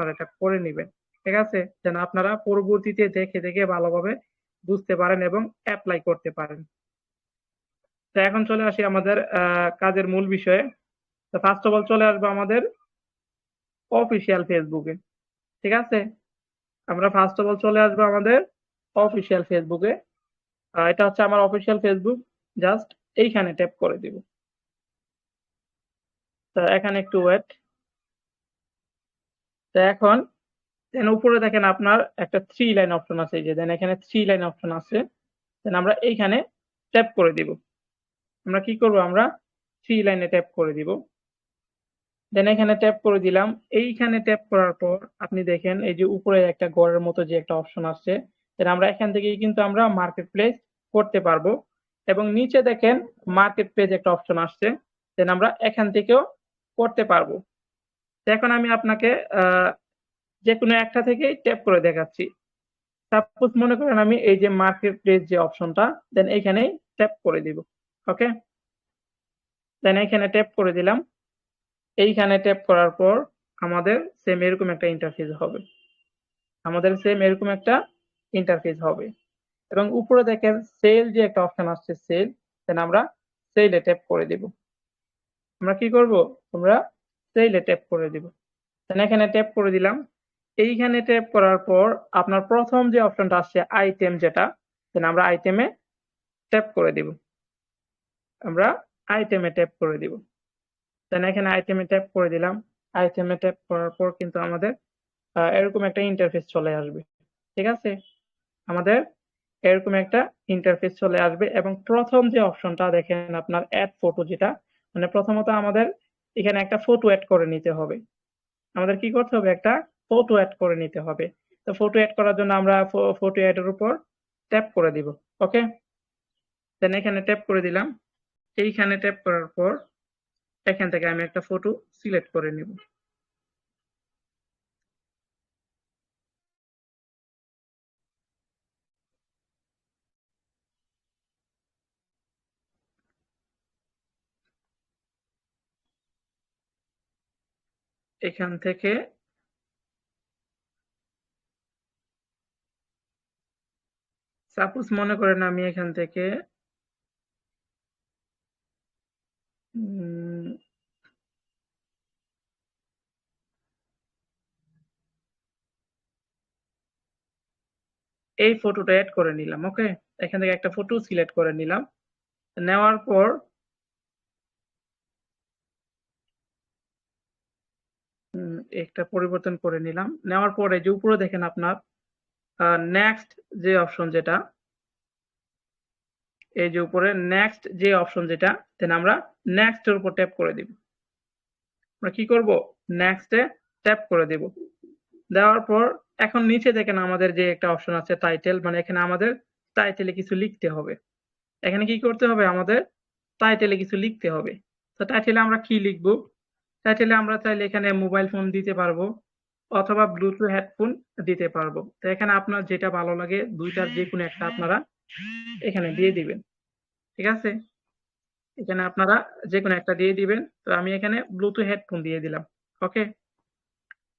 আপনারা এটা করে নেবেন। ঠিক আছে? যেন আপনারা পরবর্তীতে দেখে দেখে ভালোভাবে বুঝতে পারেন এবং অ্যাপ্লাই করতে পারেন। তো এখন চলে আসি আমাদের কাজের মূল বিষয়ে। তো ফার্স্ট অফ অল চলে আসব আমাদের অফিসিয়াল ফেসবুকে ঠিক আছে? আমরা ফার্স্ট অফ অল চলে আসব আমাদের অফিসিয়াল ফেসবুকে এটা হচ্ছে আমার অফিসিয়াল ফেসবুক জাস্ট এইখানে ট্যাপ করে দিব। তো এখানে একটু ওয়েট তো এখন দেন উপরে দেখেন আপনার একটা থ্রি লাইন অপশন আছে যে দেন এখানে থ্রি লাইন অপশন আছে। দেন আমরা এইখানে ট্যাপ করে দিব। আমরা কি করব? আমরা থ্রি লাইনে ট্যাপ করে দিব। দেন এখানে ট্যাপ করে দিলাম। এইখানে ট্যাপ করার পর আপনি দেখেন এই যে উপরে একটা গড়ের মতো যে একটা অপশন আসছে দেন আমরা এখান থেকেই কিন্তু আমরা মার্কেট প্লেস করতে পারব। এবং নিচে দেখেন মার্কেট পেজ একটা অপশন আসছে দেন আমরা এখান থেকেও করতে পারব। এখন আমি আপনাকে যে কোনো একটা থেকেই ট্যাপ করে দেখাচ্ছি। সাপোজ মনে করেন আমি এই যে মার্কেট প্লেস যে অপশনটা দেন এইখানেই ট্যাপ করে দিব ওকে দেন এইখানে ট্যাপ করে দিলাম। এইখানে ট্যাপ করার পর আমাদের সেম এরকম একটা ইন্টারফেস হবে। আমাদের সেম এরকম একটা ইন্টারফেস হবে। এবং উপরে দেখেন সেল যে একটা অপশন আসছে সেল দেন আমরা সেলে ট্যাপ করে দিব। আমরা কি করব? আমরা সেলে ট্যাপ করে দিব। দেন এখানে ট্যাপ করে দিলাম। এইখানে ট্যাপ করার পর আপনার প্রথম যে অপশনটা আসছে আইটেম যেটা দেন আমরা আইটেমে ট্যাপ করে দিব। আমরা আইটেমে ট্যাপ করে দিব। দেন এখানে আইটেমে ট্যাপ করে দিলাম। আইটেমে ট্যাপ করার পর কিন্তু আমাদের এরকম একটা ইন্টারফেস চলে আসবে। ঠিক আছে? আমাদের এরকম একটা ইন্টারফেস চলে আসবে এবং প্রথম যে অপশনটা দেখেন আপনার অ্যাড ফটো যেটা মানে প্রথমত আমাদের এখানে একটা ফটো অ্যাড করে নিতে হবে। আমাদের কি করতে হবে? একটা ফটো অ্যাড করে নিতে হবে। তো ফটো অ্যাড করার জন্য আমরা ফটো অ্যাডের উপর ট্যাপ করে দিব ওকে দেন এখানে ট্যাপ করে দিলাম। এইখানে ট্যাপ করার পর এখান থেকে আমি একটা ফটো সিলেক্ট করে নিব। এখান থেকে সাপোজ মনে করেন আমি এখান থেকে এই ফটোটা অ্যাড করে নিলাম ওকে এখান থেকে একটা ফটো সিলেক্ট করে নিলাম। নেওয়ার পর একটা পরিবর্তন করে নিলাম। নেওয়ার পরে যে উপরে দেখেন আপনার নেক্সট যে অপশন যেটা, এই যে উপরে নেক্সট যে অপশন যেটা দেন আমরা নেক্সট এর উপর ট্যাপ করে দিব। আমরা কি করব? নেক্সট এ ট্যাপ করে দিব। দেওয়ার পর এখন নিচে দেখেন আমাদের যে একটা অপশন আছে টাইটেল মানে এখানে আমাদের টাইটেলে কিছু লিখতে হবে। এখানে কি করতে হবে? আমাদের টাইটেলে কিছু লিখতে হবে। তো টাইটেলে আমরা কি লিখব? টাইটেলে আমরা চাইলে এখানে মোবাইল ফোন দিতে পারব অথবা ব্লুটুথ হেডফোন দিতে পারব। তো এখানে আপনার যেটা ভালো লাগে দুইটার যে কোনো একটা আপনারা এখানে দিয়ে দিবেন। ঠিক আছে? এখানে আপনারা যে কোনো একটা দিয়ে দিবেন। তো আমি এখানে ব্লুটুথ হেডফোন দিয়ে দিলাম। ওকে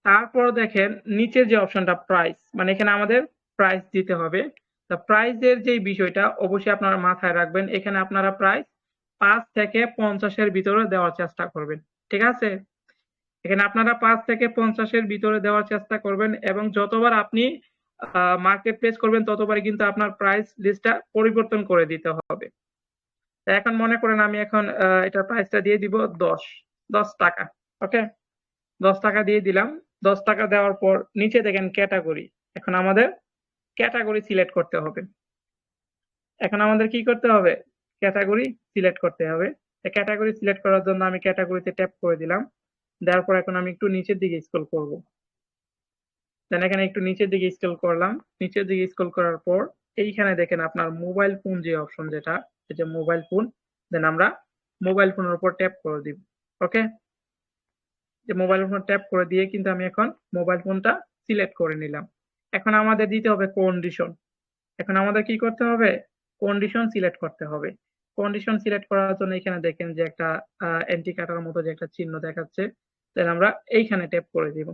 তারপর দেখেন নিচের যে অপশনটা প্রাইস মানে এখানে আমাদের প্রাইস দিতে হবে। তা প্রাইসের যে বিষয়টা অবশ্যই আপনারা মাথায় রাখবেন। এখানে আপনারা প্রাইস পাঁচ থেকে পঞ্চাশের ভিতরে দেওয়ার চেষ্টা করবেন। ঠিক আছে? এখানে আপনারা পাঁচ থেকে পঞ্চাশের ভিতরে দেওয়ার চেষ্টা করবেন এবং যতবার আপনি মার্কেট প্লেস করবেন, ততবারই কিন্তু আপনার প্রাইস লিস্টটা পরিবর্তন করে দিতে হবে। এখন মনে করেন আমি এখন এটার প্রাইসটা দিয়ে দিব দশ দশ টাকা ওকে দশ টাকা দিয়ে দিলাম। দশ টাকা দেওয়ার পর নিচে দেখেন ক্যাটাগরি এখন আমাদের ক্যাটাগরি সিলেক্ট করতে হবে। এখন আমাদের কি করতে হবে? ক্যাটাগরি সিলেক্ট করতে হবে। ক্যাটাগরি সিলেক্ট করার জন্য আমি ক্যাটাগরিতে ট্যাপ করে দিলাম। দেওয়ার পর এখন আমি একটু নিচের দিকে স্ক্রল করব। দেন এখানে একটু নিচের দিকে স্ক্রল করলাম। নিচের দিকে স্ক্রল করার পর এইখানে দেখেন আপনার মোবাইল ফোন যে অপশন যেটা যেটা মোবাইল ফোন দেন আমরা মোবাইল ফোনের উপর ট্যাপ করে দিব। ওকে যে মোবাইল ফোন ট্যাপ করে দিয়ে কিন্তু আমি এখন মোবাইল ফোনটা সিলেক্ট করে নিলাম। এখন আমাদের দিতে হবে কন্ডিশন এখন আমাদের কি করতে হবে? কন্ডিশন সিলেক্ট করতে হবে। কন্ডিশন সিলেক্ট করার জন্য এখানে দেখেন যে একটা এন্টি কাটার মতো যে একটা চিহ্ন দেখাচ্ছে দেন আমরা এইখানে ট্যাপ করে দিব।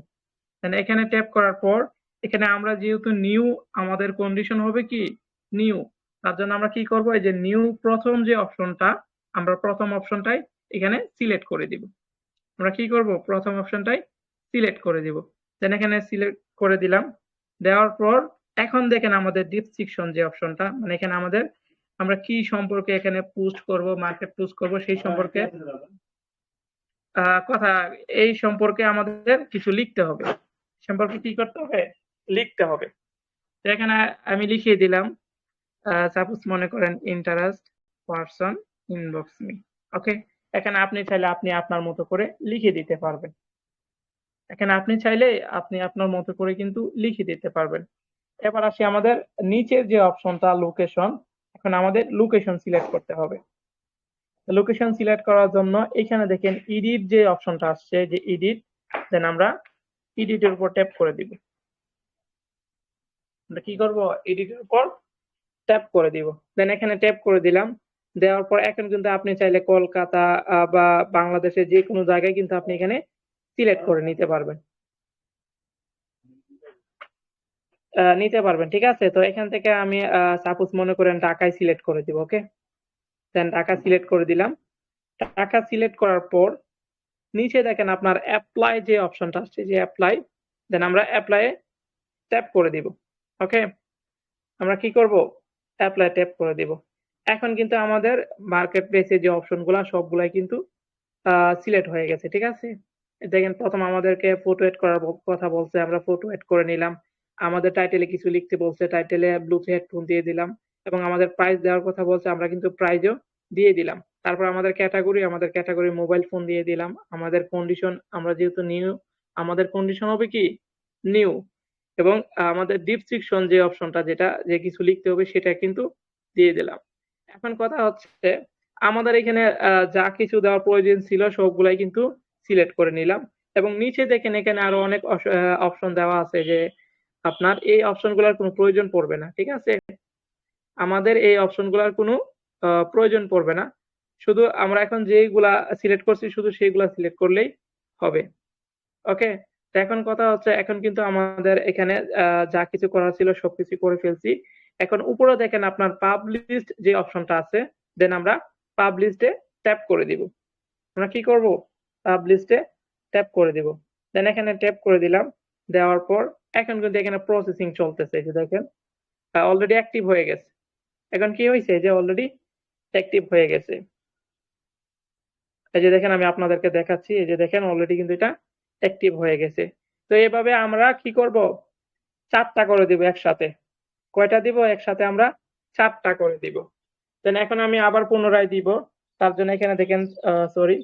দেন এখানে ট্যাপ করার পর, এখানে আমরা যেহেতু নিউ আমাদের কন্ডিশন হবে কি? নিউ তার জন্য আমরা কি করব? এই যে নিউ প্রথম যে অপশনটা আমরা প্রথম অপশনটাই এখানে সিলেক্ট করে দিব। আমরা কি করব? প্রথম অপশনটাই সিলেক্ট করে দিব। দেন এখানে সিলেক্ট করে দিলাম। দেওয়ার পর, এখন দেখেন আমাদের ডিসক্রিপশন যে অপশনটা মানে এখানে আমাদের আমরা কি সম্পর্কে এখানে পোস্ট করব মার্কেট পোস্ট করব সেই সম্পর্কে আহ, কথা এই সম্পর্কে আমাদের কিছু লিখতে হবে। সম্পর্কে কি করতে হবে? লিখতে হবে। এখানে আমি লিখিয়ে দিলাম সাপোজ মনে করেন interest person inbox me okay এখানে আপনি চাইলে আপনি আপনার মতো করে লিখে দিতে পারবেন। এখানে আপনি চাইলে আপনি আপনার মতো করে কিন্তু লিখে দিতে পারবেন। এবার আসি আমাদের নিচের যে অপশনটা লোকেশন এখন আমাদের লোকেশন সিলেক্ট করতে হবে। লোকেশন সিলেক্ট করার জন্য এখানে দেখেন এডিট যে অপশনটা আসছে, যে এডিট দেন আমরা এডিটের উপর ট্যাপ করে দিব। আমরা কি করব? এডিটের উপর ট্যাপ করে দিব। দেন এখানে ট্যাপ করে দিলাম। দেওয়ার পর এখন কিন্তু আপনি চাইলে কলকাতা বা বাংলাদেশের যে কোনো জায়গায় কিন্তু আপনি এখানে সিলেক্ট করে নিতে পারবেন। নিতে পারবেন, ঠিক আছে? তো এখান থেকে আমি সাপোজ মনে করেন ঢাকায় সিলেক্ট করে দিব ওকে দেন ঢাকা সিলেক্ট করে দিলাম। ঢাকা সিলেক্ট করার পর নিচে দেখেন আপনার অ্যাপ্লাই যে অপশনটা আসছে, যে অ্যাপ্লাই দেন আমরা অ্যাপ্লাই ট্যাপ করে দিব ওকে আমরা কি করব? অ্যাপ্লাই ট্যাপ করে দিব। এখন কিন্তু আমাদের মার্কেট প্লেসে যে অপশনগুলো সবগুলাই কিন্তু সিলেক্ট হয়ে গেছে, ঠিক আছে? দেখেন প্রথম আমাদেরকে ফটো এড করার কথা বলছে, আমরা ফটো এড করে নিলাম। আমাদের টাইটেলে কিছু লিখতে বলছে টাইটেলে ব্লুটুথ হেডফোন দিয়ে দিলাম এবং আমাদের প্রাইস দেওয়ার কথা বলছে, আমরা কিন্তু প্রাইজও দিয়ে দিলাম। তারপর আমাদের ক্যাটাগরি আমাদের ক্যাটাগরি মোবাইল ফোন দিয়ে দিলাম। আমাদের কন্ডিশন আমরা যেহেতু নিউ আমাদের কন্ডিশন হবে কি? নিউ এবং আমাদের ডিসক্রিপশন যে অপশনটা যেটা, যে কিছু লিখতে হবে সেটা কিন্তু দিয়ে দিলাম। এখন কথা হচ্ছে, আমাদের এখানে যা কিছু দেওয়ার প্রয়োজন ছিল সবগুলাই কিন্তু সিলেক্ট করে নিলাম এবং নিচে দেখেন এখানে আরও অনেক অপশন দেওয়া আছে যে আপনার এই অপশনগুলোর কোনো প্রয়োজন পড়বে না, ঠিক আছে? আমাদের এই অপশনগুলোর কোনো প্রয়োজন পড়বে না। শুধু আমরা এখন যেগুলা সিলেক্ট করছি, শুধু সেইগুলা সিলেক্ট করলেই হবে। ওকে এখন কথা হচ্ছে, এখন কিন্তু আমাদের এখানে যা কিছু করার ছিল সবকিছু করে ফেলছি। এখন উপরে দেখেন আপনার পাবলিশড যে অপশনটা আছে দেন আমরা পাবলিশডে ট্যাপ করে দিব। আমরা কি করব? পাবলিশডে ট্যাপ করে দিব। দেন এখানে ট্যাপ করে দিলাম। দেওয়ার পর এখন কিন্তু এখানে প্রসেসিং চলতেছে যে দেখেন। অলরেডি অ্যাক্টিভ হয়ে গেছে। এখন কি হয়েছে যে অলরেডি অ্যাক্টিভ হয়ে গেছে। এই যে দেখেন, আমি আপনাদেরকে দেখাচ্ছি। এই যে দেখেন অলরেডি কিন্তু এটা অ্যাক্টিভ হয়ে গেছে। তো এভাবে আমরা কি করব? চারটা করে দিব একসাথে। কয়টা দিব? একসাথে আমরা চারটা করে দিব। দেন এখন আমি আবার পুনরায় দিব। তার জন্য এখানে দেখেন সরি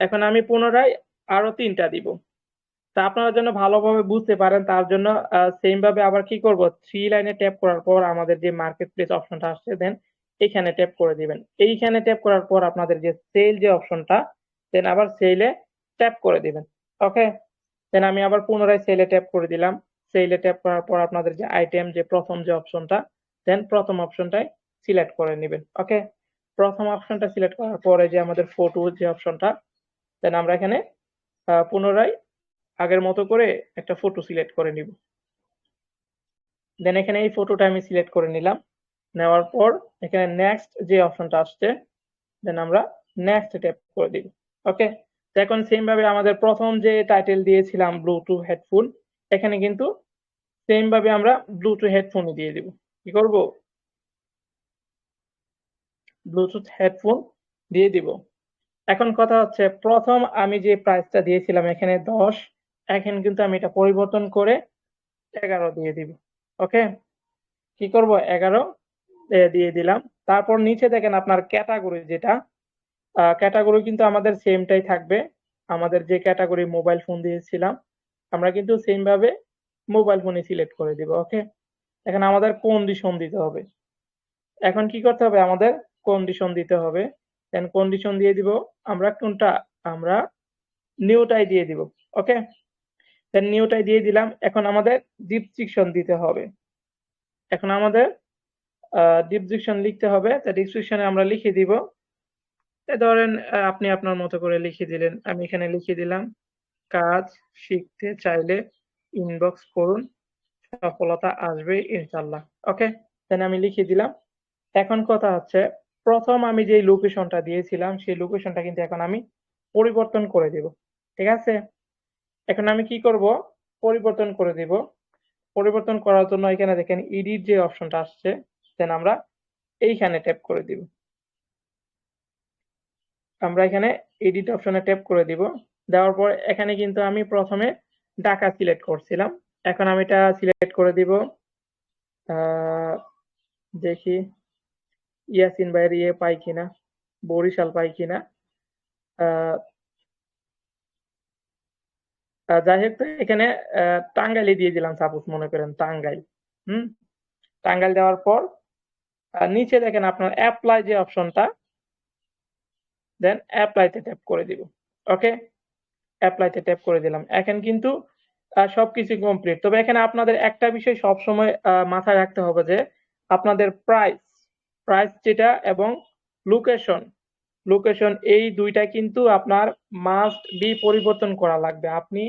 এখন আমি পুনরায় আরও তিনটা দিব। তা আপনারা যেন ভালোভাবে বুঝতে পারেন, তার জন্য সেম ভাবে আবার কি করব? থ্রি লাইনে ট্যাপ করার পর আমাদের যে মার্কেট প্লেস অপশনটা আসছে দেন এইখানে ট্যাপ করে দিবেন। এইখানে ট্যাপ করার পর আপনাদের যে সেল যে অপশনটা দেন আবার সেলে ট্যাপ করে দিবেন। ওকে দেন আমি আবার পুনরায় সেলে ট্যাপ করে দিলাম। সেলে ট্যাপ করার পর আপনাদের যে আইটেম যে প্রথম যে অপশনটা দেন প্রথম অপশনটাই সিলেক্ট করে নেবেন। ওকে প্রথম অপশনটা সিলেক্ট করার পরে যে আমাদের ফটো যে অপশনটা দেন আমরা এখানে পুনরায় আগের মতো করে একটা ফটো সিলেক্ট করে নিব। দেন এখানে এই ফটোটা আমি সিলেক্ট করে নিলাম। নেওয়ার পর এখানে নেক্সট যে অপশনটা আসছে দেন আমরা নেক্সট ট্যাপ করে দিব। ওকে এখন সেম ভাবে আমাদের প্রথম যে টাইটেল দিয়েছিলাম ব্লুটুথ হেডফোন এখানে কিন্তু সেম ভাবে আমরা ব্লুটুথ হেডফোনই দিয়ে দিব। কি করব? ব্লুটুথ হেডফোন দিয়ে দিব। এখন কথা হচ্ছে, প্রথম আমি যে প্রাইসটা দিয়েছিলাম এখানে দশ এখন কিন্তু আমি এটা পরিবর্তন করে এগারো দিয়ে দিব ওকে কি করব? এগারো দিয়ে দিলাম। তারপর নিচে দেখেন আপনার ক্যাটাগরি যেটা ক্যাটাগরি কিন্তু আমাদের সেমটাই থাকবে। আমাদের যে ক্যাটাগরি মোবাইল ফোন দিয়েছিলাম, আমরা কিন্তু সেম ভাবে মোবাইল ফোনই সিলেক্ট করে দিব ওকে এখন আমাদের কন্ডিশন দিতে হবে। এখন কি করতে হবে? আমাদের কন্ডিশন দিতে হবে। দেন কন্ডিশন দিয়ে দিব আমরা কোনটা? আমরা নিউটাই দিয়ে দিব ওকে দেন নিউটাই দিয়ে দিলাম। এখন আমাদের ডিসক্রিপশন দিতে হবে। এখন আমাদের ডিসক্রিপশন লিখতে হবে। তা ডিসক্রিপশনে আমরা লিখে দিব। ধরেন আপনি আপনার মতো করে লিখে দিলেন। আমি এখানে লিখে দিলাম, কাজ শিখতে চাইলে ইনবক্স করুন। সফলতা আসবে ইনশাল্লাহ ওকে দেন আমি লিখে দিলাম। এখন কথা হচ্ছে, প্রথম আমি যে লোকেশনটা দিয়েছিলাম, সেই লোকেশনটা কিন্তু এখন আমি পরিবর্তন করে দেব। ঠিক আছে? এখন আমি কি করব? পরিবর্তন করে দিব। পরিবর্তন করার জন্য এখানে দেখেন এডিট যে অপশনটা আসছে দেন আমরা এইখানে ট্যাপ করে দিব। আমরা এখানে এডিট অপশনে ট্যাপ করে দিব। দেওয়ার পর এখানে কিন্তু আমি প্রথমে ঢাকা সিলেক্ট করছিলাম। এখন আমি এটা সিলেক্ট করে দিব। দেখি ইয়াসিন ভাইয়ের ইয়ে পাই কিনা, বরিশাল পাই কিনা। যাই হোক তো এখানে টাঙ্গাইলে দিয়ে দিলাম সাপোজ মনে করেন টাঙ্গাইল, হুম? টাঙ্গাইল দেওয়ার পর নিচে দেখেন আপনার অ্যাপ্লাই যে অপশনটা দেন অ্যাপ্লাইতে ট্যাপ করে দিব ওকে অ্যাপ্লাইতে ট্যাপ করে দিলাম। এখন কিন্তু সবকিছু কমপ্লিট তবে এখানে আপনাদের একটা বিষয় সবসময় মাথায় রাখতে হবে যে, আপনাদের প্রাইস প্রাইস যেটা এবং লোকেশন লোকেশন এই দুইটা কিন্তু আপনার মাস্ট বি পরিবর্তন করা লাগবে। আপনি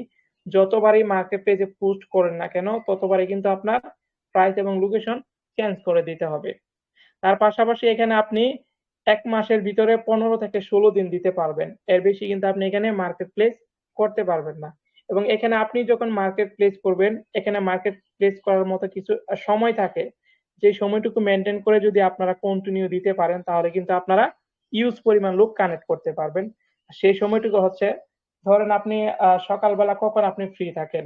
যতবারই মার্কেট পেজে পোস্ট করেন না কেন, ততবারই কিন্তু আপনার প্রাইস এবং লোকেশন চেঞ্জ করে দিতে হবে। তার পাশাপাশি এখানে আপনি এক মাসের ভিতরে পনেরো থেকে ষোলো দিন দিতে পারবেন। এর বেশি কিন্তু আপনি এখানে মার্কেট প্লেস করতে পারবেন না। এবং এখানে আপনি যখন মার্কেট প্লেস করবেন, এখানে মার্কেট প্লেস করার মতো কিছু সময় থাকে যে সময়টুকু মেনটেন করে যদি আপনারা কন্টিনিউ দিতে পারেন, তাহলে কিন্তু আপনারা ইউজ পরিমাণ লোক কানেক্ট করতে পারবেন। সেই সময়টুকু হচ্ছে, ধরেন আপনি সকালবেলা কখন আপনি ফ্রি থাকেন?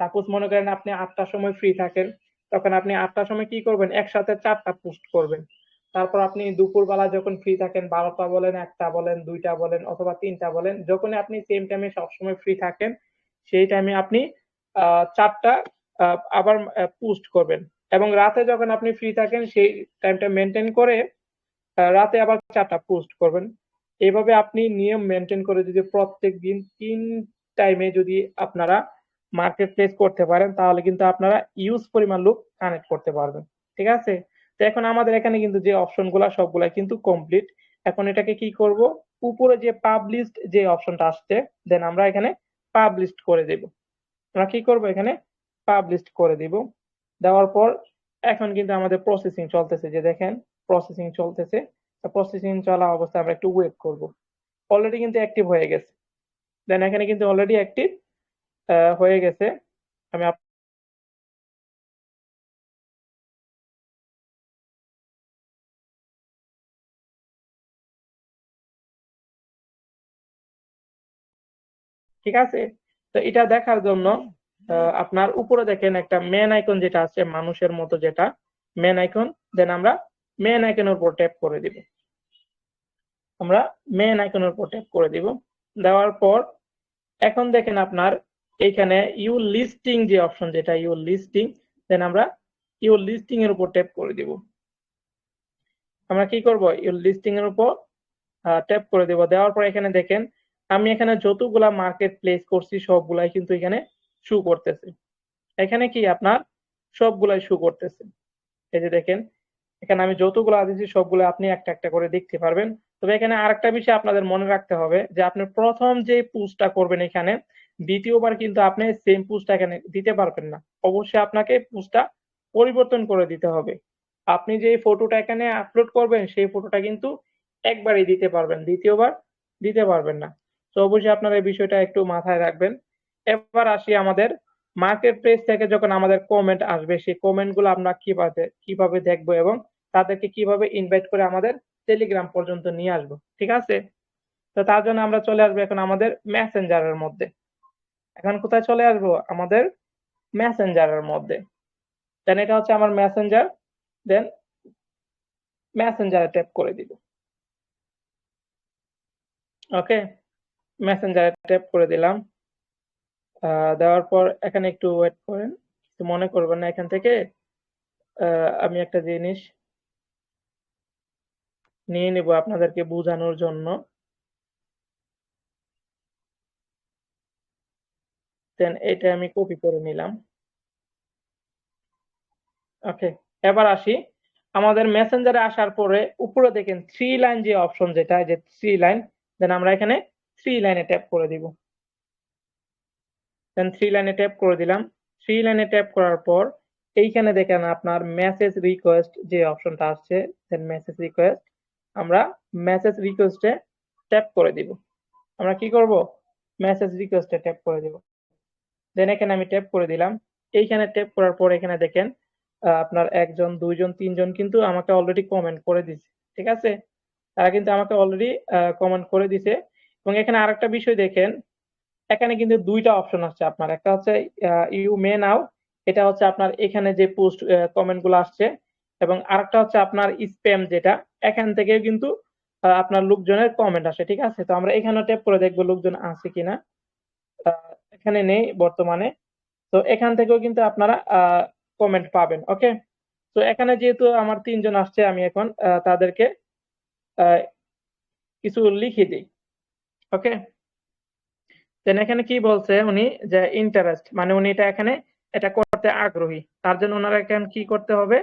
সাপোজ মনে করেন আপনি আটটার সময় ফ্রি থাকেন, তখন আপনি আটটার সময় কি করবেন? একসাথে চারটা পোস্ট করবেন। তারপর আপনি দুপুরবেলা যখন ফ্রি থাকেন, বারোটা বলেন, একটা বলেন, দুইটা বলেন, অথবা তিনটা বলেন, যখনই আপনি সেম টাইমে সবসময় ফ্রি থাকেন, সেই টাইমে আপনি চারটা আবার পোস্ট করবেন। এবং রাতে যখন আপনি ফ্রি থাকেন, সেই টাইমটা মেনটেন করে রাতে আবার চারটা পোস্ট করবেন। এভাবে আপনি নিয়ম মেনটেন করে যদি প্রত্যেক দিন তিন টাইমে যদি আপনারা মার্কেট প্লেস করতে পারেন, তাহলে কিন্তু আপনারা ইউজ পরিমাণ লোক কানেক্ট করতে পারবেন। ঠিক আছে? তো এখন আমাদের এখানে কিন্তু যে অপশনগুলা সবগুলা কিন্তু কমপ্লিট এখন এটাকে কি করব? উপরে যে পাবলিশড যে অপশনটা আসছে দেন আমরা এখানে পাবলিশড করে দেব। আমরা কি করব এখানে? পাবলিশড করে দিব। দেওয়ার পর এখন কিন্তু আমাদের প্রসেসিং চলতেছে। যে দেখেন প্রসেসিং চলতেছে। প্রসেসিং চলা অবস্থায় আমরা একটু ওয়েট করব। অলরেডি কিন্তু অ্যাক্টিভ হয়ে গেছে। দেন এখানে কিন্তু অলরেডি অ্যাক্টিভ হয়ে গেছে। আমি ঠিক আছে? তো এটা দেখার জন্য আপনার উপরে দেখেন একটা মেন আইকন যেটা আছে, মানুষের মতো যেটা মেন আইকন দেন আমরা মেন আইকনের উপর ট্যাপ করে দিব। আমরা মেন আইকনের উপর ট্যাপ করে দিব। দেওয়ার পর এখন দেখেন আপনার এইখানে ইউ লিস্টিং যে অপশন যেটা ইউ লিস্টিং দেন আমরা ইউ লিস্টিং এর উপর ট্যাপ করে দিব। আমরা কি করব? ইউ লিস্টিং এর উপর ট্যাপ করে দেব। দেওয়ার পর এখানে দেখেন, আমি এখানে যতগুলা মার্কেট প্লেস করছি, সবগুলাই কিন্তু এখানে শু করতেছে। এখানে কি আপনার? সবগুলাই শু করতেছে। এই যে দেখেন এখানে আমি যতগুলো দিয়েছি, সবগুলো আপনি একটা একটা করে দেখতে পারবেন। তবে এখানে আরেকটা বিষয় আপনাদের মনে রাখতে হবে যে আপনি প্রথম যে পুস্টটা করবেন এখানে, দ্বিতীয়বার কিন্তু আপনি সেম পুস্টটা এখানে দিতে পারবেন না। অবশ্যই আপনাকে পুস্টটা পরিবর্তন করে দিতে হবে। আপনি যে ফটোটা এখানে আপলোড করবেন, সেই ফটোটা কিন্তু একবারই দিতে পারবেন, দ্বিতীয়বার দিতে পারবেন না। তো অবশ্যই আপনারা এই বিষয়টা একটু মাথায় রাখবেন। এবার আসি আমাদের মার্কেট প্লেস থেকে যখন আমাদের কমেন্ট আসবে, সেই কমেন্টগুলো আমরা কীভাবে কীভাবে দেখব এবং তাদেরকে কীভাবে ইনভাইট করে আমাদের টেলিগ্রাম পর্যন্ত নিয়ে আসব, ঠিক আছে? তো তার জন্য আমরা চলে আসব এখন আমাদের মেসেঞ্জারের মধ্যে। এখন কোথায় চলে আসব? আমাদের মেসেঞ্জারের মধ্যে। দেন এটা হচ্ছে আমার মেসেঞ্জার দেন মেসেঞ্জারে ট্যাপ করে দিব। ওকে মেসেঞ্জারে ট্যাপ করে দিলাম। দেওয়ার পর এখানে একটু ওয়েট করেন। মনে করবেন না এখান থেকে। আমি একটা জিনিস নিয়ে নিব আপনাদেরকে বোঝানোর জন্য। দেন এটা আমি কপি করে নিলাম। ওকে এবার আসি। আমাদের মেসেঞ্জারে আসার পরে উপরে দেখেন থ্রি লাইন যে অপশন যেটা, যে থ্রি লাইন দেন আমরা এখানে থ্রি লাইনে ট্যাপ করে দিব। দেন থ্রি লাইনে ট্যাপ করে দিলাম। থ্রি লাইনে ট্যাপ করার পর এইখানে দেখেন আপনার মেসেজ রিকোয়েস্ট যে অপশনটা আসছে দেন মেসেজ রিকোয়েস্ট আমরা মেসেজ রিকোয়েস্টে ট্যাপ করে দিব। আমরা কি করব? মেসেজ রিকোয়েস্টে ট্যাপ করে দিব। দেন এখানে আমি ট্যাপ করে দিলাম। এইখানে ট্যাপ করার পর এখানে দেখেন আপনার একজন, দুইজন, তিনজন কিন্তু আমাকে অলরেডি কমেন্ট করে দিছে। ঠিক আছে? তারা কিন্তু আমাকে অলরেডি কমেন্ট করে দিছে। এবং এখানে আরেকটা বিষয় দেখেন, এখানে কিন্তু দুইটা অপশন আসছে আপনার। একটা হচ্ছে ইউ মে নাও এটা হচ্ছে আপনার এখানে যে পোস্ট কমেন্টগুলো আসছে এবং আরেকটা হচ্ছে আপনার স্প্যাম যেটা, এখান থেকে কিন্তু আপনার লোকজনের কমেন্ট আসে, ঠিক আছে? তো আমরা এখানে ট্যাপ করে দেখব লোকজন আছে কিনা। এখানে নেই বর্তমানে। তো এখান থেকেও কিন্তু আপনারা কমেন্ট পাবেন ওকে তো এখানে যেহেতু আমার তিনজন আসছে, আমি এখন তাদেরকে কিছু লিখে দিই ওকে দেন এখানে কি বলছে উনি যে ইন্টারেস্ট মানে উনি এটা এখানে, এটা করতে আগ্রহী। তার জন্য ওনারা এখন কি করতে হবে?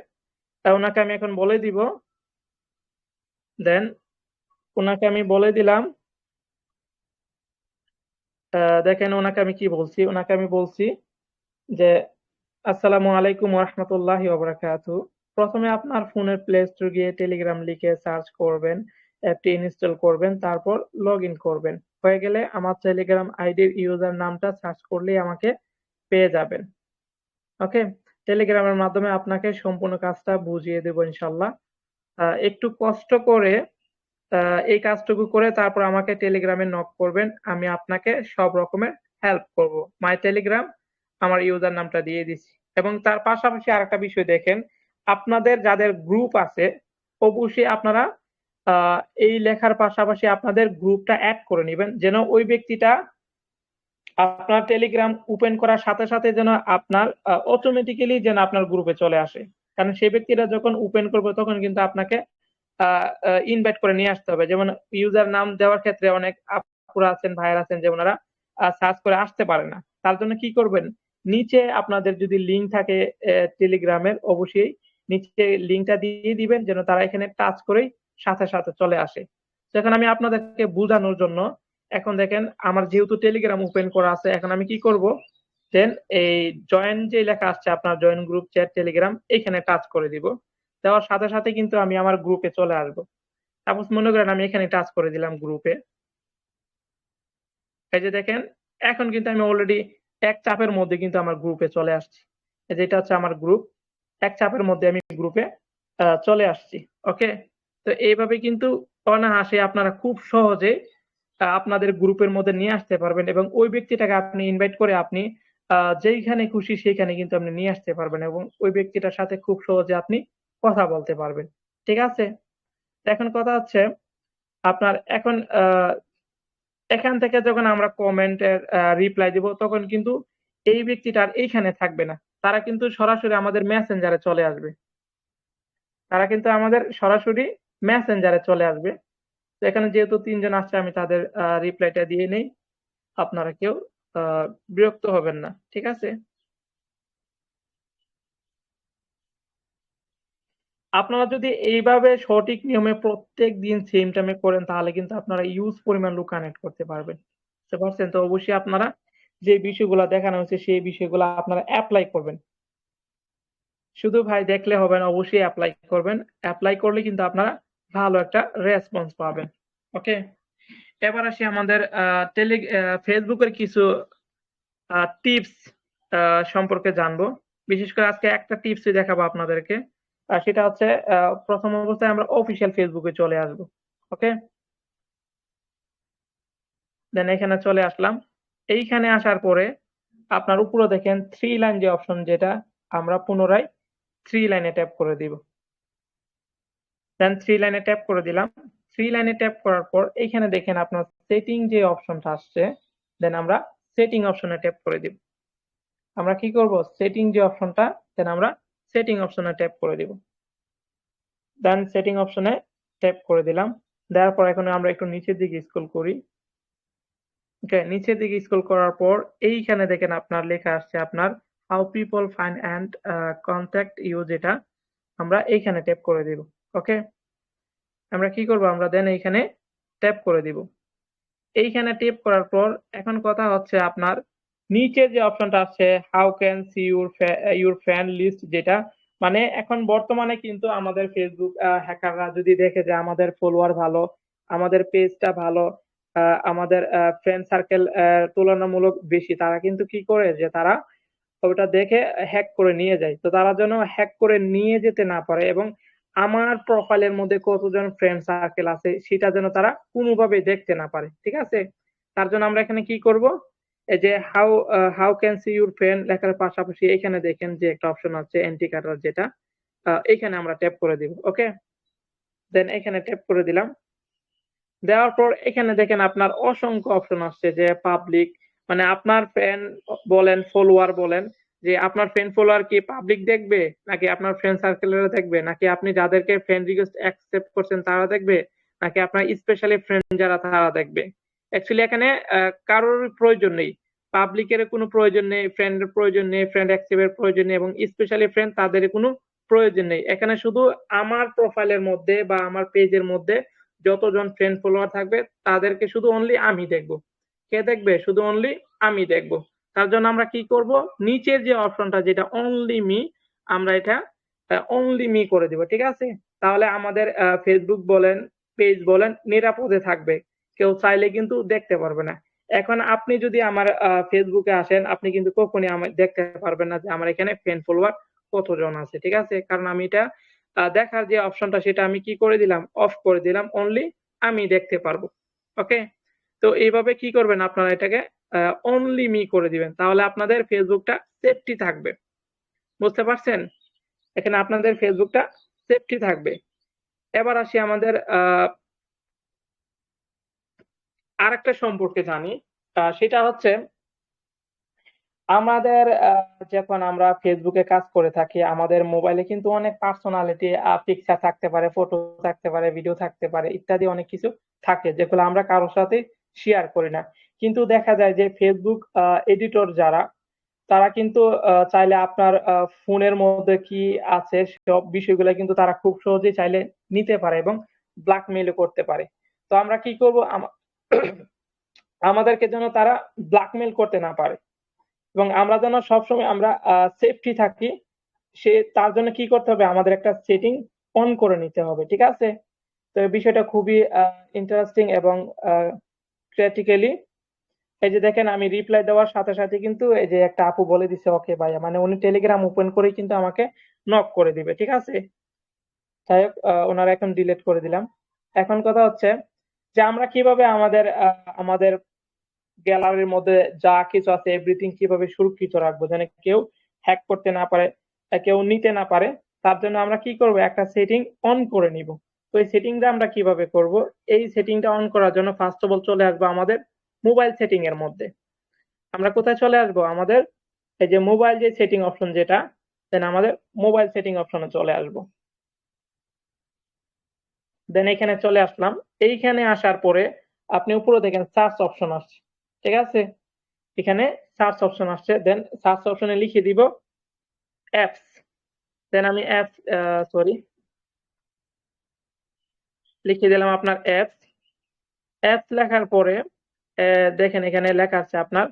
ওনাকে আমি এখন বলে দিব। দেন ওনাকে আমি বলে দিলাম। দেখেন ওনাকে আমি কি বলছি? ওনাকে আমি বলছি যে, আসসালামু আলাইকুম ওরহমতুল্লাহি ওবরাকাতু প্রথমে আপনার ফোনের প্লে স্টোর গিয়ে টেলিগ্রাম লিখে সার্চ করবেন অ্যাপটি ইনস্টল করবেন, তারপর লগ ইন করবেন। হয়ে গেলে আমার টেলিগ্রাম আইডির ইউজার নামটা সার্চ করলেই আমাকে পেয়ে যাবেন। ওকে টেলিগ্রামের মাধ্যমে আপনাকে সম্পূর্ণ কাজটা বুঝিয়ে দেবো ইনশাল্লাহ একটু কষ্ট করে এই কাজটুকু করে তারপর আমাকে টেলিগ্রামে নক করবেন। আমি আপনাকে সব রকমের হেল্প করব। মাই টেলিগ্রাম আমার ইউজার নামটা দিয়ে দিচ্ছি এবং তার পাশাপাশি আরেকটা বিষয় দেখেন, আপনাদের যাদের গ্রুপ আছে, অবশ্যই আপনারা এই লেখার পাশাপাশি আপনাদের গ্রুপটা অ্যাড করে নেবেন, যেন ওই ব্যক্তিটা আপনার টেলিগ্রাম ওপেন করার সাথে সাথে যেন আপনার অটোমেটিক্যালি যেন আপনার গ্রুপে চলে আসে। কারণ সেই ব্যক্তিরা যখন ওপেন করবে তখন কিন্তু আপনাকে ইনভাইট করে নিয়ে আসতে হবে। যেমন ইউজার নাম দেওয়ার ক্ষেত্রে অনেক আপুরা আছেন, ভাইয়ের আছেন, যেমন ওরা সার্চ করে আসতে পারে না। তার জন্য কি করবেন? নিচে আপনাদের যদি লিঙ্ক থাকে টেলিগ্রামের অবশ্যই নিচে লিঙ্কটা দিয়ে দিবেন, যেন তারা এখানে টাচ করেই সাথে সাথে চলে আসে। তো এখন আমি আপনাদেরকে বোঝানোর জন্য এখন দেখেন, আমার যেহেতু টেলিগ্রাম ওপেন করা আছে, এখন আমি কি করব? দেন এই জয়েন যে লেখা আসছে আপনার জয়েন গ্রুপ চ্যাট টেলিগ্রাম এখানে টাচ করে দিব। দেওয়ার সাথে সাথে কিন্তু আমি আমার গ্রুপে চলে আসব। সাপোজ মনে করেন আমি এখানে টাচ করে দিলাম গ্রুপে এই যে দেখেন, এখন কিন্তু আমি অলরেডি এক চাপের মধ্যে কিন্তু আমার গ্রুপে চলে আসছি। এই যে এটা হচ্ছে আমার গ্রুপ এক চাপের মধ্যে আমি গ্রুপে চলে আসছি। ওকে তো এইভাবে কিন্তু অনায়াসে আপনারা খুব সহজে আপনাদের গ্রুপের মধ্যে নিয়ে আসতে পারবেন এবং ওই ব্যক্তিটাকে আপনি ইনভাইট করে আপনি যেইখানে খুশি সেইখানে কিন্তু আপনি নিয়ে আসতে পারবেন এবং ওই ব্যক্তিটার সাথে খুব সহজে আপনি কথা বলতে পারবেন। ঠিক আছে? এখন কথা হচ্ছে আপনার এখন এখান থেকে যখন আমরা কমেন্টের রিপ্লাই দিব তখন কিন্তু এই ব্যক্তিটা আর এইখানে থাকবে না। তারা কিন্তু সরাসরি আমাদের মেসেঞ্জারে চলে আসবে। তারা কিন্তু আমাদের সরাসরি মেসেঞ্জারে চলে আসবে। তো এখানে যেহেতু তিনজন আসছে, আমি তাদের রিপ্লাইটা দিয়ে নেই। আপনারা কেউ বিরক্ত হবেন না, ঠিক আছে? আপনারা যদি এইভাবে সঠিক নিয়মে প্রত্যেক দিন সেম টাইমে করেন, তাহলে কিন্তু আপনারা ইউজ পরিমাণ লোক কানেক্ট করতে পারবেন। বুঝতে পারছেন? তো অবশ্যই আপনারা যে বিষয়গুলো দেখানো হয়েছে, সেই বিষয়গুলো আপনারা অ্যাপ্লাই করবেন। শুধু ভাই দেখলে হবে না, অবশ্যই অ্যাপ্লাই করবেন। অ্যাপ্লাই করলে কিন্তু আপনারা ভালো একটা রেসপন্স পাবেন ওকে এবার আসি আমাদের টেলি ফেসবুকের কিছু টিপস সম্পর্কে জানব। বিশেষ করে আজকে একটা টিপস দেখাবো আপনাদেরকে। আর সেটা হচ্ছে প্রথম অবস্থায় আমরা অফিসিয়াল ফেসবুকে চলে আসব ওকে দেন এখানে চলে আসলাম। এইখানে আসার পরে আপনার উপরে দেখেন থ্রি লাইন যে অপশন যেটা, আমরা পুনরায় থ্রি লাইনে ট্যাপ করে দিব। দেন থ্রি লাইনে ট্যাপ করে দিলাম। থ্রি লাইনে ট্যাপ করার পর এইখানে দেখেন আপনার সেটিং যে অপশনটা আসছে দেন আমরা সেটিং অপশনে ট্যাপ করে দিব। আমরা কি করব? সেটিং যে অপশনটা দেন আমরা সেটিং অপশনে ট্যাপ করে দিব। দেন সেটিং অপশনে ট্যাপ করে দিলাম। দেওয়ার পর এখন আমরা একটু নিচের দিকে স্ক্রল করি। ওকে নিচের দিকে স্ক্রল করার পর এইখানে দেখেন আপনার লেখা আসছে আপনার how people find and contact you যেটা আমরা এইখানে ট্যাপ করে দিব। ওকে আমরা কি করব? আমরা দেন এইখানে ট্যাপ করে দিব। এইখানে ট্যাপ করার পর এখন কথা হচ্ছে আপনার নিচে যে অপশনটা আছে how can see your your fan list যেটা মানে এখন বর্তমানে কিন্তু আমাদের ফেসবুক হ্যাকাররা যদি দেখে যে আমাদের ফলোয়ার ভালো, আমাদের পেজটা ভালো আমাদের ফ্রেন্ড সার্কেল তুলনামূলক বেশি, তারা কিন্তু কি করে যে তারা ওটা দেখে হ্যাক করে নিয়ে যায়। তো তারা যেন হ্যাক করে নিয়ে যেতে না পারে এবং আমার প্রোফাইলের মধ্যে কতজন ফ্রেন্ড সার্কেল আছে, সেটা যেন তারা কোনোভাবে দেখতে না পারে, ঠিক আছে? তার জন্য আমরা এখানে কি করব? এই যে how how can see your friend লেখার পাশাপাশি এখানে দেখেন যে একটা অপশন আছে এন্টি কাটার যেটা এখানে আমরা ট্যাপ করে দিব ওকে দেন এখানে ট্যাপ করে দিলাম। দেওয়ার পর এখানে দেখেন আপনার অসংখ্য অপশন আসছে, যে পাবলিক মানে আপনার ফ্রেন্ড বলেন ফলোয়ার বলেন যে আপনার ফ্রেন্ড ফলোয়ার কি পাবলিক দেখবে? নাকি আপনার ফ্রেন্ড সার্কেলের দেখবে? নাকি আপনি যাদেরকে ফ্রেন্ড রিকোয়েস্ট অ্যাকসেপ্ট করছেন তারা দেখবে? নাকি আপনার স্পেশালি ফ্রেন্ড যারা তারা দেখবে? অ্যাকচুয়ালি এখানে কারোর প্রয়োজন নেই। পাবলিকের কোনো প্রয়োজন নেই ফ্রেন্ডের প্রয়োজন নেই ফ্রেন্ড অ্যাক্সেপ্টের প্রয়োজন নেই এবং স্পেশালি ফ্রেন্ড তাদের কোনো প্রয়োজন নেই। এখানে শুধু আমার প্রোফাইলের মধ্যে বা আমার পেজের মধ্যে যতজন ফ্রেন্ড ফলোয়ার থাকবে, তাদেরকে শুধু অনলি আমি দেখব। কে দেখবে? শুধু অনলি আমি দেখব। তার জন্য আমরা কি করব? নিচের যে অপশনটা যেটা অনলি মি আমরা এটা অনলি মি করে দিব, ঠিক আছে? তাহলে আমাদের ফেসবুক বলেন পেজ বলেন, নিরাপদে থাকবে। কেউ চাইলে কিন্তু দেখতে পারবে না। এখন আপনি যদি আমার ফেসবুকে আসেন, আপনি কিন্তু কখনই আমার, দেখতে পারবেন না যে আমার এখানে ফ্রেন্ড ফলোয়ার কতজন আছে, ঠিক আছে? কারণ আমি এটা দেখার যে অপশনটা সেটা আমি কি করে দিলাম? অফ করে দিলাম অনলি আমি দেখতে পারব ওকে তো এইভাবে কি করবেন আপনারা এটাকে? অনলি মি করে দিবেন। তাহলে আপনাদের ফেসবুকটা সেফটি থাকবে। বুঝতে পারছেন? এখানে আপনাদের ফেসবুকটা সেফটি থাকবে। এবার আসি আমাদের আরেকটা সম্পর্কে জানি। সেটা হচ্ছে আমাদের যখন আমরা ফেসবুকে কাজ করে থাকি, আমাদের মোবাইলে কিন্তু অনেক পার্সোনালিটি পিকচার থাকতে পারে ফটো থাকতে পারে ভিডিও থাকতে পারে, ইত্যাদি অনেক কিছু থাকে, যেগুলো আমরা কারোর সাথে শেয়ার করি না। কিন্তু দেখা যায় যে ফেসবুক এডিটর যারা, তারা কিন্তু চাইলে আপনার ফোনের মধ্যে কি আছে সব বিষয়গুলো কিন্তু তারা খুব সহজেই চাইলে নিতে পারে এবং ব্ল্যাকমেইলও করতে পারে। তো আমরা কি করব? আমাদেরকে যেন তারা ব্ল্যাকমেইল করতে না পারে। এবং আমরা যেন সবসময় আমরা সেফটি থাকি, সে, তার জন্য কি করতে হবে? আমাদের একটা সেটিং অন করে নিতে হবে, ঠিক আছে? তো বিষয়টা খুবই ইন্টারেস্টিং এবং ক্রিটিক্যালি এই যে দেখেন, আমি রিপ্লাই দেওয়ার সাথে সাথে কিন্তু এই যে একটা আপু বলে দিছে ওকে ভাইয়া। মানে উনি টেলিগ্রাম ওপেন করে কিন্তু আমাকে নক করে দিবে, ঠিক আছে? যাই হোক ওনারা এখন ডিলিট করে দিলাম। এখন কথা হচ্ছে যে আমরা কীভাবে আমাদের আমাদের গ্যালারির মধ্যে যা কিছু আছে এভরিথিং কীভাবে সুরক্ষিত রাখব, যেন কেউ হ্যাক করতে না পারে কেউ নিতে না পারে, তার জন্য আমরা কি করব? একটা সেটিং অন করে নিব। তো এই সেটিংটা আমরা কীভাবে করব? এই সেটিংটা অন করার জন্য ফার্স্ট অফ অল চলে আসব আমাদের মোবাইল সেটিং এর মধ্যে। আমরা কোথায় চলে আসব? আমাদের এই যে মোবাইল যে সেটিং অপশন যেটা দেন আমাদের মোবাইল সেটিং অপশনে চলে আসব। দেন এখানে চলে আসলাম। এইখানে আসার পরে আপনি উপরে দেখেন সার্চ অপশন আসছে। ঠিক আছে? এখানে সার্চ অপশন আসছে। দেন সার্চ অপশনে লিখে দিব অ্যাপস দেন আমি অ্যাপস সরি লিখে দিলাম আপনার অ্যাপস অ্যাপস লেখার পরে দেখেন এখানে লেখা আছে আপনার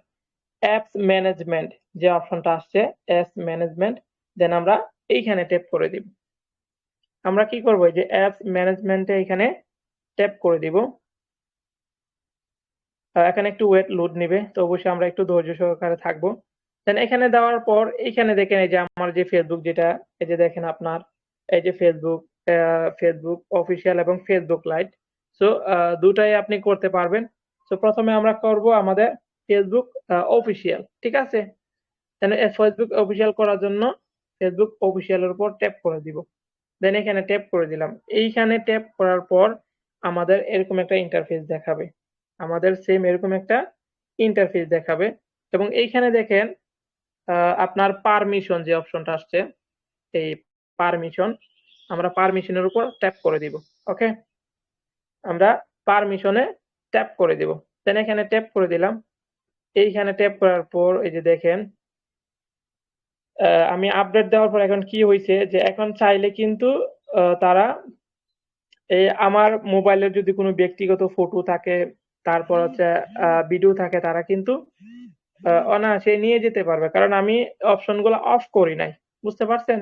অ্যাপস ম্যানেজমেন্ট, যে অপশনটা আসছে, অ্যাপস ম্যানেজমেন্ট, দেন আমরা এইখানে ট্যাপ করে দিব। আমরা কি করব যে অ্যাপস ম্যানেজমেন্টে এখানে ট্যাপ করে দিব। এখানে একটু ওয়েট লোড নিবে, তো অবশ্যই আমরা একটু ধৈর্য সহকারে থাকব। দেন এখানে দেওয়ার পর, এখানে দেখেন এই যে আমার যে ফেসবুক যেটা, এই যে দেখেন আপনার, এই যে ফেসবুক ফেসবুক অফিসিয়াল এবং ফেসবুক লাইট সো দুটাই আপনি করতে পারবেন। তো প্রথমে আমরা করব আমাদের ফেসবুক অফিসিয়াল ঠিক আছে? দেন ফেসবুক অফিসিয়াল করার জন্য ফেসবুক অফিসিয়ালের উপর ট্যাপ করে দিব। দেন এখানে ট্যাপ করে দিলাম। এইখানে ট্যাপ করার পর আমাদের এরকম একটা ইন্টারফেস দেখাবে। আমাদের সেম এরকম একটা ইন্টারফেস দেখাবে। এবং এইখানে দেখেন আপনার পারমিশন যে অপশনটা আসছে, এই পারমিশন আমরা পারমিশনের উপর ট্যাপ করে দিব ওকে আমরা পারমিশনে ট্যাপ করে দিব। দেন এখানে ট্যাপ করে দিলাম। এইখানে ট্যাপ করার পর এই যে দেখেন আমি আপডেট দেওয়ার পর এখন কি হয়েছে যে এখন চাইলে কিন্তু তারা এই আমার মোবাইলের যদি কোনো ব্যক্তিগত ফটো থাকে, তারপর হচ্ছে ভিডিও থাকে, তারা কিন্তু অনায়াসে নিয়ে যেতে পারবে। কারণ আমি অপশনগুলো অফ করি নাই। বুঝতে পারছেন?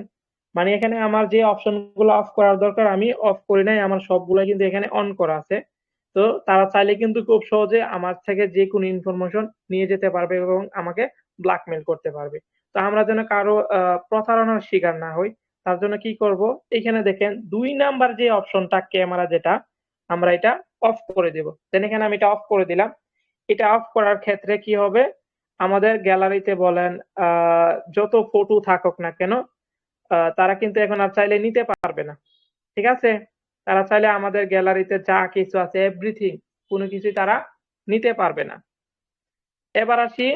মানে এখানে আমার যে অপশনগুলো অফ করার দরকার, আমি অফ করি নাই। আমার সবগুলো কিন্তু এখানে অন করা আছে। তো তারা চাইলে কিন্তু খুব সহজে আমার থেকে যে কোনো ইনফরমেশন নিয়ে যেতে পারবে এবং আমাকে ব্ল্যাকমেল করতে পারবে। তো আমরা যেন কারও প্রতারণার শিকার না হই, তার জন্য কি করব? এখানে দেখেন, দুই নাম্বার যে অপশনটা, ক্যামেরা যেটা, আমরা এটা অফ করে দেব। দেন এখানে আমি এটা অফ করে দিলাম। এটা অফ করার ক্ষেত্রে কি হবে? আমাদের গ্যালারিতে বলেন যত ফটো থাকুক না কেন তারা কিন্তু এখন আর চাইলে নিতে পারবে না। ঠিক আছে? তারা চাইলে আমাদের গ্যালারিতে যা কিছু আছে এভরিথিং কোনো কিছুই তারা নিতে পারবে না। এবার আসি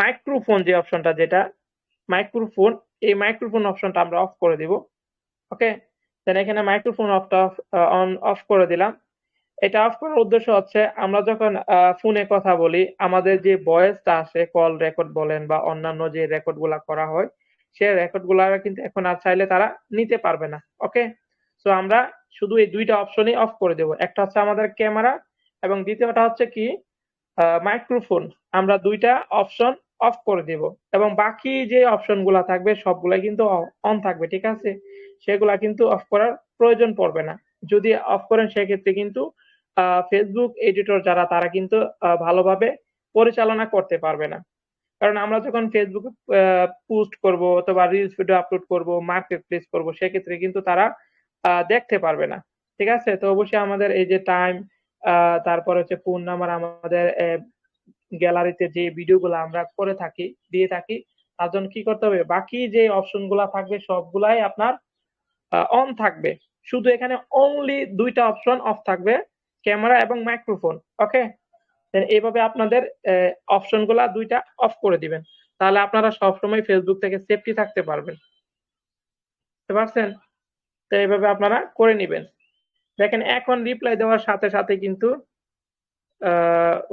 মাইক্রোফোন যে অপশনটা যেটা মাইক্রোফোন এই মাইক্রোফোন অপশনটা আমরা অফ করে দিব। ওকে দেন এখানে মাইক্রোফোন অফটা অন অফ করে দিলাম। এটা অফ করার উদ্দেশ্য হচ্ছে, আমরা যখন ফোনে কথা বলি, আমাদের যে ভয়েসটা আসে কল রেকর্ড বলেন বা অন্যান্য যে রেকর্ডগুলা করা হয়, সে রেকর্ডগুলা কিন্তু এখন আর চাইলে তারা নিতে পারবে না। ওকে সো আমরা শুধু এই দুইটা অপশনই অফ করে দেব। একটা হচ্ছে আমাদের ক্যামেরা এবং দ্বিতীয়টা হচ্ছে কি মাইক্রোফোন আমরা দুইটা অপশন অফ করে দেব এবং বাকি যে অপশনগুলা থাকবে, সবগুলাই কিন্তু অন থাকবে, ঠিক আছে? সেগুলা কিন্তু অফ করার প্রয়োজন পড়বে না। যদি অফ করেন, সেক্ষেত্রে কিন্তু ফেসবুক এডিটর যারা, তারা কিন্তু ভালোভাবে পরিচালনা করতে পারবে না। কারণ আমরা যখন ফেসবুকে পোস্ট করব অথবা রিলস ভিডিও আপলোড করব মার্কেট প্লেস করব, সেক্ষেত্রে কিন্তু তারা দেখতে পারবে না, ঠিক আছে? তো অবশ্যই আমাদের এই যে টাইম তারপর হচ্ছে ফোন নাম্বার আমাদের গ্যালারিতে যে ভিডিওগুলো আমরা করে থাকি, দিয়ে থাকি, তার জন্য কি করতে হবে? বাকি যে অপশনগুলা থাকবে, সবগুলাই আপনার অন থাকবে। শুধু এখানে অনলি দুইটা অপশন অফ থাকবে ক্যামেরা এবং মাইক্রোফোন ওকে এইভাবে আপনাদের অপশনগুলা দুইটা অফ করে দিবেন। তাহলে আপনারা সবসময় ফেসবুক থেকে সেফটি থাকতে পারবেন। বুঝতে পারছেন? তো এইভাবে আপনারা করে নিবেন। দেখেন, এখন রিপ্লাই দেওয়ার সাথে সাথে কিন্তু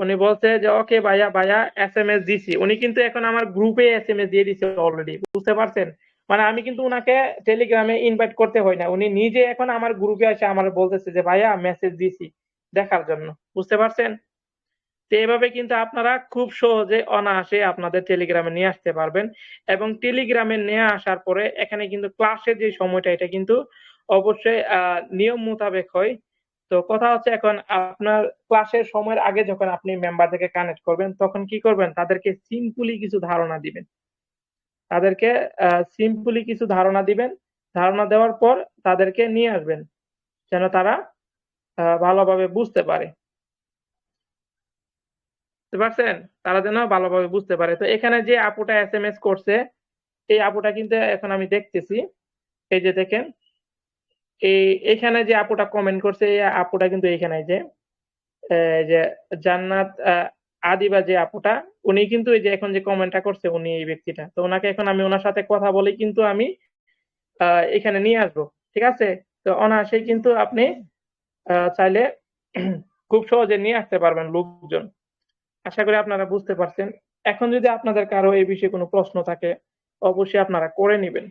উনি বলছে যে, ওকে ভাইয়া ভাইয়া এস এম এস দিছি। উনি কিন্তু এখন আমার গ্রুপে এস এম এস দিয়ে দিছে অলরেডি বুঝতে পারছেন? মানে আমি কিন্তু উনাকে টেলিগ্রামে ইনভাইট করতে হয় না। উনি নিজে এখন আমার গ্রুপে এসে আমার বলতেছে যে, ভাইয়া মেসেজ দিছি দেখার জন্য। বুঝতে পারছেন? তো এভাবে কিন্তু আপনারা খুব সহজে অনায়াসে আপনাদের টেলিগ্রামে নিয়ে আসতে পারবেন এবং টেলিগ্রামে নিয়ে আসার পরে এখানে কিন্তু ক্লাসের যে সময়টা, এটা কিন্তু অবশ্যই নিয়ম মোতাবেক হয়। তো কথা হচ্ছে এখন আপনার ক্লাসের সময়ের আগে যখন আপনি মেম্বারদেরকে কানেক্ট করবেন, তখন কি করবেন? তাদেরকে সিম্পলি কিছু ধারণা দিবেন। তাদেরকে সিম্পলি কিছু ধারণা দিবেন। ধারণা দেওয়ার পর তাদেরকে নিয়ে আসবেন, যেন তারা ভালোভাবে বুঝতে পারে। পারছেন? তারা যেন ভালোভাবে বুঝতে পারে। তো এখানে যে আপুটা এস এম এস করছে, এই আপুটা কিন্তু এখন আমি দেখতেছি। এই যে দেখেন এই এখানে যে আপুটা কমেন্ট করছে আপুটা কিন্তু এখানে যে যে জান্নাত আদিবা যে আপুটা, উনি কিন্তু এই যে এখন যে কমেন্টটা করছে, উনি এই ব্যক্তিটা। তো ওনাকে এখন আমি ওনার সাথে কথা বলে কিন্তু আমি এখানে নিয়ে আসব, ঠিক আছে? তো অনায়াসেই কিন্তু আপনি চাইলে খুব সহজে নিয়ে আসতে পারবেন লোকজন। আশা করি আপনারা বুঝতে পারছেন। এখন যদি আপনাদের কারও এই বিষয়ে কোনো প্রশ্ন থাকে, অবশ্যই আপনারা করে নেবেন।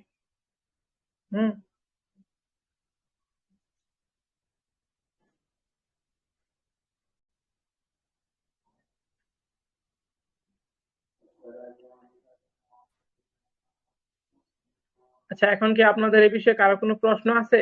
হুম? আচ্ছা এখন কি আপনাদের এই বিষয়ে কারও কোনো প্রশ্ন আছে?